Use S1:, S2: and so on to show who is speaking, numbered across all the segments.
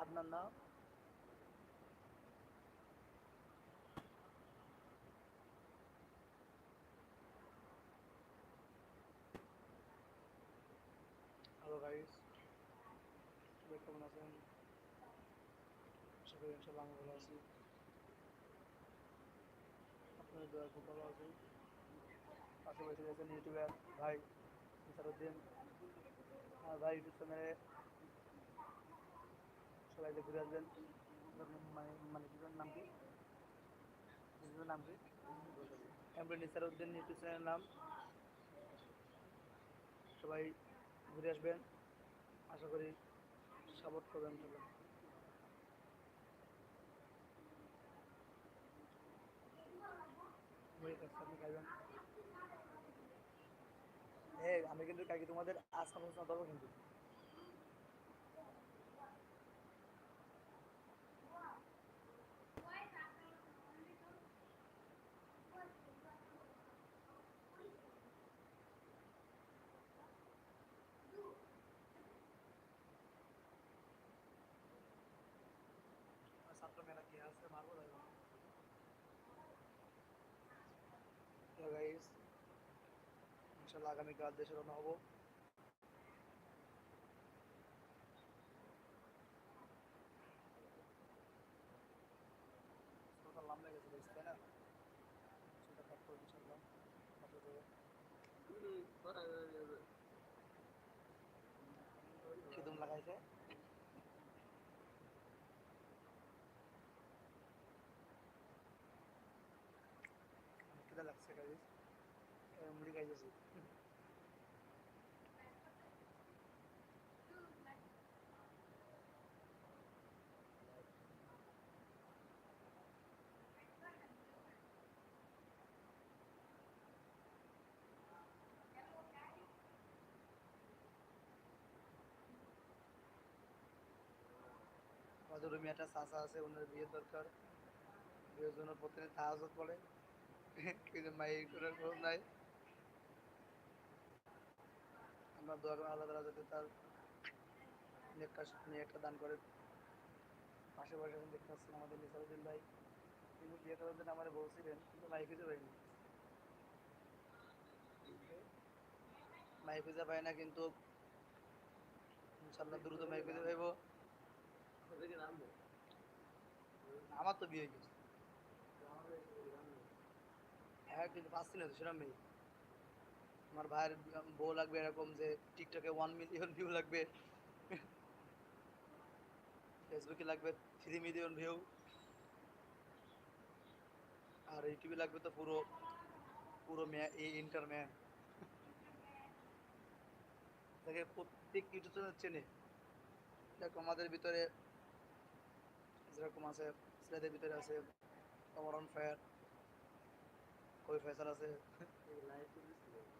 S1: আপনার নাম? Hello guys সবাই কেমন আছেন? আশা ইনশাল্লাহ আমি ভালো আছি। আপনাদের দয়া খুব ভালো আছি। পাশে বসে গেছেন ইউটিউবার ভাই নিসারুদ্দিন ভাই ইউটিউব চ্যানেলে যে ঘুরে আসবেন। মানে মানে কিছুর নাম কি? কিছুর নাম কি? এমনি নিসারুদ্দিন ইউটিউব চ্যানেলের নাম। সবাই ঘুরে আসবেন। আশা করি সাপোর্ট করবেন সবাই। হ্যাঁ আমি কিন্তু কালকে তোমাদের আজকা প্রশ্ন দেবো কিন্তু আর ছাত্র মেলা কি আছে মারবো যাইব গাইস ইনশাল্লাহ আগামীকাল দেশে রওনা হব। ছোটটা লম্বা গেছে তাই না? ছোটটা কাট করব ইনশাল্লাহ কাটতে খিদুম লাগাইছে খিদা লাগছে গাইস মুড়ি খাইতেছি আমাদের একটা চাচা আছে ওনার বিয়ের দরকার বিয়ের জন্য প্রতিদিন তাহাজত পড়ে কিন্তু মায়ের নাই আমরা দোয়া আল্লাহ তালা যাতে তার দান করে। পাশে পাশে এখন দেখতে আমাদের নিসারুদ্দিন ভাই। কিন্তু বিয়ে করার জন্য আমার বলছিলেন কিন্তু মাই খুঁজে পাইনি মাই খুঁজে পাই না, কিন্তু ইনশাল্লাহ দ্রুত মাই খুঁজে পাইব। আমার তো বিয়ে হয়ে গেছে। হ্যাঁ কিন্তু পাচ্ছি না তো সেরকম মেয়ে আমার ভাইয়ের বউ লাগবে এরকম যে টিকটকে ওয়ান মিলিয়ন ভিউ লাগবে। ফেসবুকে লাগবে থ্রি মিলিয়ন ভিউ আর ইউটিউবে লাগবে তো পুরো পুরো এই ইন্টার ম্যান দেখে প্রত্যেক ইউটিউব চ্যানেল চেনে। দেখো আমাদের ভিতরে যেরকম আছে, ছেলেদের ভিতরে আছে অমরন ফায়ার কবি ফেসার আছে।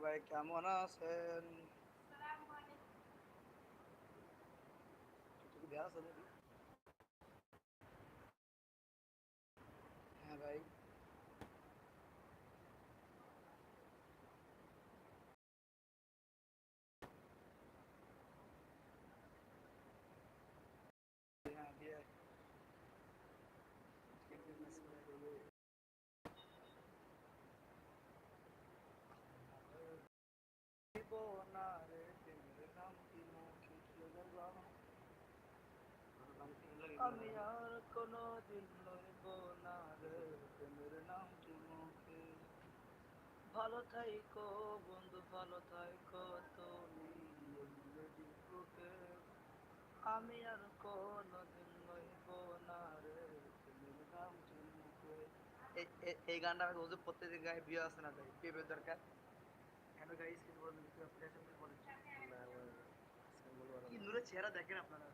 S1: সবাই কেমন আছেন? দেয়া আছে নাকি? হ্যাঁ ভাই হ্যাঁ দিয়ে আমি আর কোনো দিন লইব না রে প্রেমের মুখে ভালো থাইকো বন্ধু ভালো থাইকো তুমি আমি আর কোনো দিন লইব না রে প্রেমের নাম এই- গানটা আমি বলছি প্রত্যেকদিন গায়ে বিয়ে আছে না বিয়ে বিয়ের দরকার? হ্যালো গাইস কিছু বলেন। কি নূরের চেহারা দেখেন আপনারা?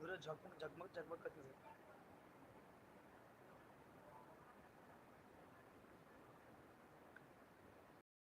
S1: पूरा झगमग झगमग झगमग करती है